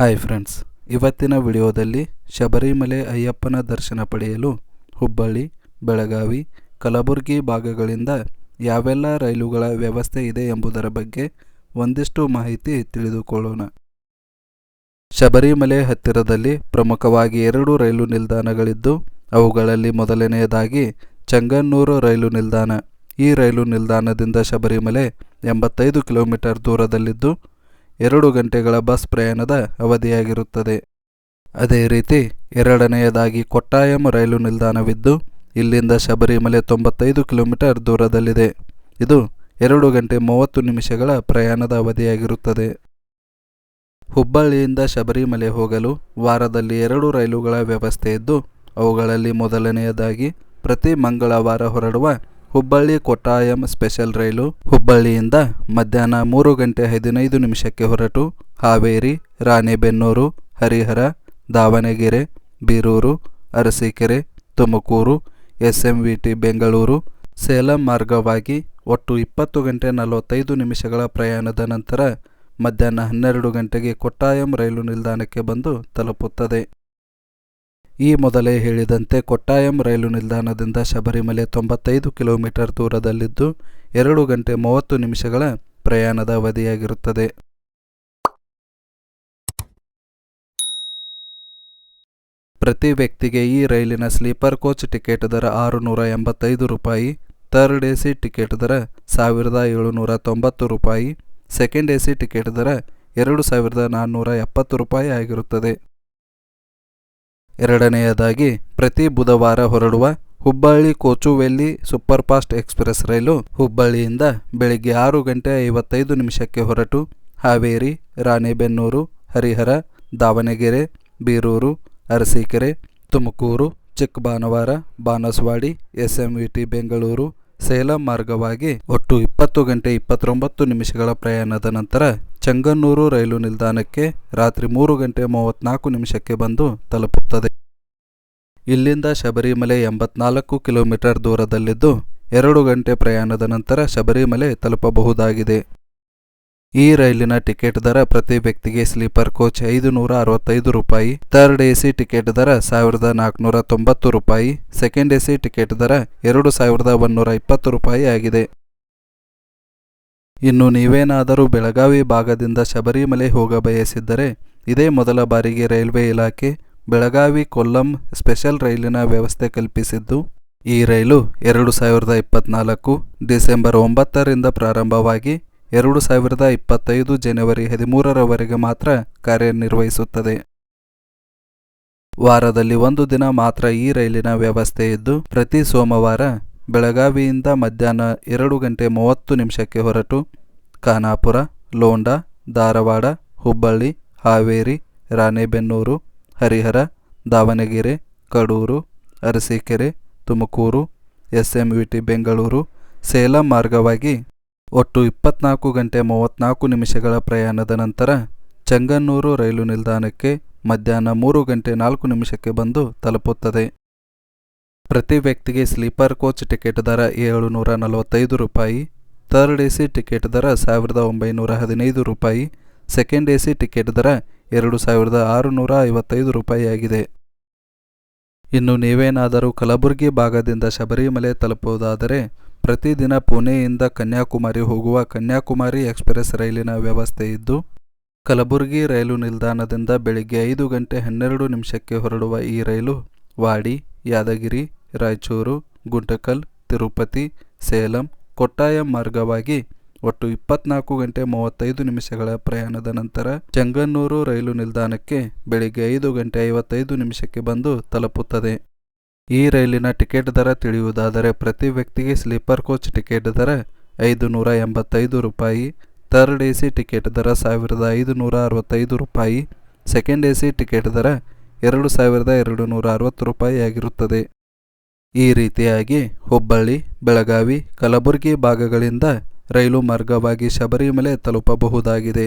Hi friends ಇವತ್ತಿನ ವಿಡಿಯೋದಲ್ಲಿ ಶಬರಿಮಲೆ ಅಯ್ಯಪ್ಪನ ದರ್ಶನ ಪಡೆಯಲು ಹುಬ್ಬಳ್ಳಿ, ಬೆಳಗಾವಿ, ಕಲಬುರಗಿ ಭಾಗಗಳಿಂದ ಯಾವೆಲ್ಲ ರೈಲುಗಳ ವ್ಯವಸ್ಥೆ ಇದೆ ಎಂಬುದರ ಬಗ್ಗೆ ಒಂದಿಷ್ಟು ಮಾಹಿತಿ ತಿಳಿದುಕೊಳ್ಳೋಣ. ಶಬರಿಮಲೆ ಹತ್ತಿರದಲ್ಲಿ ಪ್ರಮುಖವಾಗಿ ಎರಡು ರೈಲು ನಿಲ್ದಾಣಗಳಿದ್ದು, ಅವುಗಳಲ್ಲಿ ಮೊದಲನೆಯದಾಗಿ ಚಂಗನ್ನೂರು ರೈಲು ನಿಲ್ದಾಣ. ಈ ರೈಲು ನಿಲ್ದಾಣದಿಂದ ಶಬರಿಮಲೆ ಎಂಬತ್ತೈದು ಕಿಲೋಮೀಟರ್ ದೂರದಲ್ಲಿದ್ದು ಎರಡು ಗಂಟೆಗಳ ಬಸ್ ಪ್ರಯಾಣದ ಅವಧಿಯಾಗಿರುತ್ತದೆ. ಅದೇ ರೀತಿ, ಎರಡನೆಯದಾಗಿ ಕೊಟ್ಟಾಯಂ ರೈಲು ನಿಲ್ದಾಣವಿದ್ದು, ಇಲ್ಲಿಂದ ಶಬರಿಮಲೆ ತೊಂಬತ್ತೈದು ಕಿಲೋಮೀಟರ್ ದೂರದಲ್ಲಿದೆ. ಇದು ಎರಡು ಗಂಟೆ ಮೂವತ್ತು ನಿಮಿಷಗಳ ಪ್ರಯಾಣದ ಅವಧಿಯಾಗಿರುತ್ತದೆ. ಹುಬ್ಬಳ್ಳಿಯಿಂದ ಶಬರಿಮಲೆ ಹೋಗಲು ವಾರದಲ್ಲಿ ಎರಡು ರೈಲುಗಳ ವ್ಯವಸ್ಥೆ ಇದ್ದು, ಅವುಗಳಲ್ಲಿ ಮೊದಲನೆಯದಾಗಿ ಪ್ರತಿ ಮಂಗಳವಾರ ಹೊರಡುವ ಹುಬ್ಬಳ್ಳಿ ಕೊಟ್ಟಾಯಂ ಸ್ಪೆಷಲ್ ರೈಲು ಹುಬ್ಬಳ್ಳಿಯಿಂದ ಮಧ್ಯಾಹ್ನ ಮೂರು ಗಂಟೆ ಹದಿನೈದು ನಿಮಿಷಕ್ಕೆ ಹೊರಟು ಹಾವೇರಿ, ರಾಣೆಬೆನ್ನೂರು, ಹರಿಹರ, ದಾವಣಗೆರೆ, ಬೀರೂರು, ಅರಸೀಕೆರೆ, ತುಮಕೂರು, ಎಸ್ಎಂವಿಟಿ, ಬೆಂಗಳೂರು. ಸೇಲಂ ಮಾರ್ಗವಾಗಿ ಒಟ್ಟು ಇಪ್ಪತ್ತು ಗಂಟೆ ನಲವತ್ತೈದು ನಿಮಿಷಗಳ ಪ್ರಯಾಣದ ನಂತರ ಮಧ್ಯಾಹ್ನ ಹನ್ನೆರಡು ಗಂಟೆಗೆ ಕೊಟ್ಟಾಯಂ ರೈಲು ನಿಲ್ದಾಣಕ್ಕೆ ಬಂದು ತಲುಪುತ್ತದೆ. ಈ ಮೊದಲೇ ಹೇಳಿದಂತೆ ಕೊಟ್ಟಾಯಂ ರೈಲು ನಿಲ್ದಾಣದಿಂದ ಶಬರಿಮಲೆ ತೊಂಬತ್ತೈದು ಕಿಲೋಮೀಟರ್ ದೂರದಲ್ಲಿದ್ದು ಎರಡು ಗಂಟೆ ಮೂವತ್ತು ನಿಮಿಷಗಳ ಪ್ರಯಾಣದ ಅವಧಿಯಾಗಿರುತ್ತದೆ. ಪ್ರತಿ ವ್ಯಕ್ತಿಗೆ ಈ ರೈಲಿನ ಸ್ಲೀಪರ್ ಕೋಚ್ ಟಿಕೆಟ್ ದರ ಆರುನೂರ ಎಂಬತ್ತೈದು ರೂಪಾಯಿ, ಥರ್ಡ್ ಎ ಸಿ ಟಿಕೆಟ್ ದರ ಸಾವಿರದ ಏಳುನೂರ ತೊಂಬತ್ತು ರೂಪಾಯಿ, ಸೆಕೆಂಡ್ ಎ ಸಿ ಟಿಕೆಟ್ ದರ ಎರಡು ಸಾವಿರದ ನಾನ್ನೂರ ಎಪ್ಪತ್ತು ರೂಪಾಯಿ ಆಗಿರುತ್ತದೆ. ಎರಡನೆಯದಾಗಿ ಪ್ರತಿ ಬುಧವಾರ ಹೊರಡುವ Hubballi Kochuveli superfast express rail ಹುಬ್ಬಳ್ಳಿಯಿಂದ ಬೆಳಿಗ್ಗೆ ಆರು ಗಂಟೆ ಐವತ್ತೈದು ನಿಮಿಷಕ್ಕೆ ಹೊರಟು ಹಾವೇರಿ, ರಾಣೆಬೆನ್ನೂರು, ಹರಿಹರ, ದಾವಣಗೆರೆ, ಬೀರೂರು, ಅರಸೀಕೆರೆ, ತುಮಕೂರು, ಚಿಕ್ಕಬಾನವಾರ, ಬಾನಸವಾಡಿ ಎಸ್ಎಂವಿಟಿ ಬೆಂಗಳೂರು ಸೇಲಂ ಮಾರ್ಗವಾಗಿ ಒಟ್ಟು ಇಪ್ಪತ್ತು ಗಂಟೆ ಇಪ್ಪತ್ತೊಂಬತ್ತು ನಿಮಿಷಗಳ ಪ್ರಯಾಣದ ನಂತರ ಚಂಗನ್ನೂರು ರೈಲು ನಿಲ್ದಾಣಕ್ಕೆ ರಾತ್ರಿ ಮೂರು ಗಂಟೆ ಮೂವತ್ತ್ನಾಲ್ಕು ನಿಮಿಷಕ್ಕೆ ಬಂದು ತಲುಪುತ್ತದೆ. ಇಲ್ಲಿಂದ ಶಬರಿಮಲೆ ಎಂಬತ್ನಾಲ್ಕು ಕಿಲೋಮೀಟರ್ ದೂರದಲ್ಲಿದ್ದು ಎರಡು ಗಂಟೆ ಪ್ರಯಾಣದ ನಂತರ ಶಬರಿಮಲೆ ತಲುಪಬಹುದಾಗಿದೆ. ಈ ರೈಲಿನ ಟಿಕೆಟ್ ದರ ಪ್ರತಿ ವ್ಯಕ್ತಿಗೆ ಸ್ಲೀಪರ್ ಕೋಚ್ ಐದು ನೂರ ಅರವತ್ತೈದು ರೂಪಾಯಿ, ಥರ್ಡ್ ಎ ಸಿ ಟಿಕೆಟ್ ದರ ಸಾವಿರದ ನಾಲ್ಕುನೂರ ತೊಂಬತ್ತು ರೂಪಾಯಿ, ಸೆಕೆಂಡ್ ಎ ಸಿ ಟಿಕೆಟ್ ದರ ಎರಡು ಸಾವಿರದ ಒಂದೂರ ಇಪ್ಪತ್ತು ರೂಪಾಯಿ ಆಗಿದೆ. ಇನ್ನು ನೀವೇನಾದರೂ ಬೆಳಗಾವಿ ಭಾಗದಿಂದ ಶಬರಿಮಲೆ ಹೋಗ ಬಯಸಿದ್ದರೆ, ಇದೇ ಮೊದಲ ಬಾರಿಗೆ ರೈಲ್ವೆ ಇಲಾಖೆ, ಬೆಳಗಾವಿ ಕೊಲ್ಲಂ ಸ್ಪೆಷಲ್ ರೈಲಿನ ವ್ಯವಸ್ಥೆ ಕಲ್ಪಿಸಿದ್ದು, ಈ ರೈಲು ಎರಡು ಸಾವಿರದ ಇಪ್ಪತ್ತ್ನಾಲ್ಕು ಡಿಸೆಂಬರ್ ಒಂಬತ್ತರಿಂದ ಪ್ರಾರಂಭವಾಗಿ ಎರಡು ಸಾವಿರದ ಇಪ್ಪತ್ತೈದು ಜನವರಿ ಹದಿಮೂರರವರೆಗೆ ಮಾತ್ರ ಕಾರ್ಯನಿರ್ವಹಿಸುತ್ತದೆ. ವಾರದಲ್ಲಿ ಒಂದು ದಿನ ಮಾತ್ರ ಈ ರೈಲಿನ ವ್ಯವಸ್ಥೆ ಇದ್ದು, ಪ್ರತಿ ಸೋಮವಾರ ಬೆಳಗಾವಿಯಿಂದ ಮಧ್ಯಾಹ್ನ ಎರಡು ಗಂಟೆ ಮೂವತ್ತು ನಿಮಿಷಕ್ಕೆ ಹೊರಟು Khanapur, Londa, Dharwad, Hubballi, Haveri, Ranebennur, Harihar, Davangere, Kadur, Arsikere, Tumkur S M V T Bengaluru Salem ಮಾರ್ಗವಾಗಿ ಒಟ್ಟು ಇಪ್ಪತ್ನಾಲ್ಕು ಗಂಟೆ ಮೂವತ್ತ್ನಾಲ್ಕು ನಿಮಿಷಗಳ ಪ್ರಯಾಣದ ನಂತರ ಚಂಗನ್ನೂರು ರೈಲು ನಿಲ್ದಾಣಕ್ಕೆ ಮಧ್ಯಾಹ್ನ ಮೂರು ಗಂಟೆ ನಾಲ್ಕು ನಿಮಿಷಕ್ಕೆ ಬಂದು ತಲುಪುತ್ತದೆ. ಪ್ರತಿ ವ್ಯಕ್ತಿಗೆ ಸ್ಲೀಪರ್ ಕೋಚ್ ಟಿಕೆಟ್ ದರ ಏಳುನೂರ ನಲವತ್ತೈದು ರೂಪಾಯಿ, ಥರ್ಡ್ ಎ ಸಿ ಟಿಕೆಟ್ ದರ ಸಾವಿರದ ಒಂಬೈನೂರ ಹದಿನೈದು ರೂಪಾಯಿ, ಸೆಕೆಂಡ್ ಎ ಸಿ ಟಿಕೆಟ್ ದರ ಎರಡು ಸಾವಿರದ ಆರುನೂರ ಐವತ್ತೈದು ರೂಪಾಯಿಯಾಗಿದೆ ಇನ್ನು ನೀವೇನಾದರೂ ಕಲಬುರಗಿ ಭಾಗದಿಂದ ಶಬರಿಮಲೆ ತಲುಪುವುದಾದರೆ ಪ್ರತಿದಿನ ಪುಣೆಯಿಂದ ಕನ್ಯಾಕುಮಾರಿ ಹೋಗುವ ಕನ್ಯಾಕುಮಾರಿ ಎಕ್ಸ್ಪ್ರೆಸ್ ರೈಲಿನ ವ್ಯವಸ್ಥೆ ಇದ್ದು, ಕಲಬುರಗಿ ರೈಲು ನಿಲ್ದಾಣದಿಂದ ಬೆಳಿಗ್ಗೆ ಐದು ಗಂಟೆ ಹನ್ನೆರಡು ನಿಮಿಷಕ್ಕೆ ಹೊರಡುವ ಈ ರೈಲು ವಾಡಿ, ಯಾದಗಿರಿ, ರಾಯಚೂರು, ಗುಂಟಕಲ್, ತಿರುಪತಿ, ಸೇಲಂ, ಕೊಟ್ಟಾಯಂ ಮಾರ್ಗವಾಗಿ ಒಟ್ಟು ಇಪ್ಪತ್ನಾಲ್ಕು ಗಂಟೆ ಮೂವತ್ತೈದು ನಿಮಿಷಗಳ ಪ್ರಯಾಣದ ನಂತರ ಚೆಂಗನ್ನೂರು ರೈಲು ನಿಲ್ದಾಣಕ್ಕೆ ಬೆಳಿಗ್ಗೆ ಐದು ಗಂಟೆ ಐವತ್ತೈದು ನಿಮಿಷಕ್ಕೆ ಬಂದು ತಲುಪುತ್ತದೆ. ಈ ರೈಲಿನ ಟಿಕೆಟ್ ದರ ತಿಳಿಯುವುದಾದರೆ ಪ್ರತಿ ವ್ಯಕ್ತಿಗೆ ಸ್ಲೀಪರ್ ಕೋಚ್ ಟಿಕೆಟ್ ದರ ಐದು ನೂರ ಎಂಬತ್ತೈದು ರೂಪಾಯಿ, ಥರ್ಡ್ ಎ ಸಿ ಟಿಕೆಟ್ ದರ ಸಾವಿರದ ಐದು ನೂರ ಅರವತ್ತೈದು ರೂಪಾಯಿ, ಸೆಕೆಂಡ್ ಎ ಸಿ ಟಿಕೆಟ್ ದರ ಎರಡು ಸಾವಿರದ ಎರಡು ನೂರ ಅರವತ್ತು ರೂಪಾಯಿ ಆಗಿರುತ್ತದೆ. ಈ ರೀತಿಯಾಗಿ ಹುಬ್ಬಳ್ಳಿ, ಬೆಳಗಾವಿ, ಕಲಬುರಗಿ ಭಾಗಗಳಿಂದ ರೈಲು ಮಾರ್ಗವಾಗಿ ಶಬರಿಮಲೆ ತಲುಪಬಹುದಾಗಿದೆ.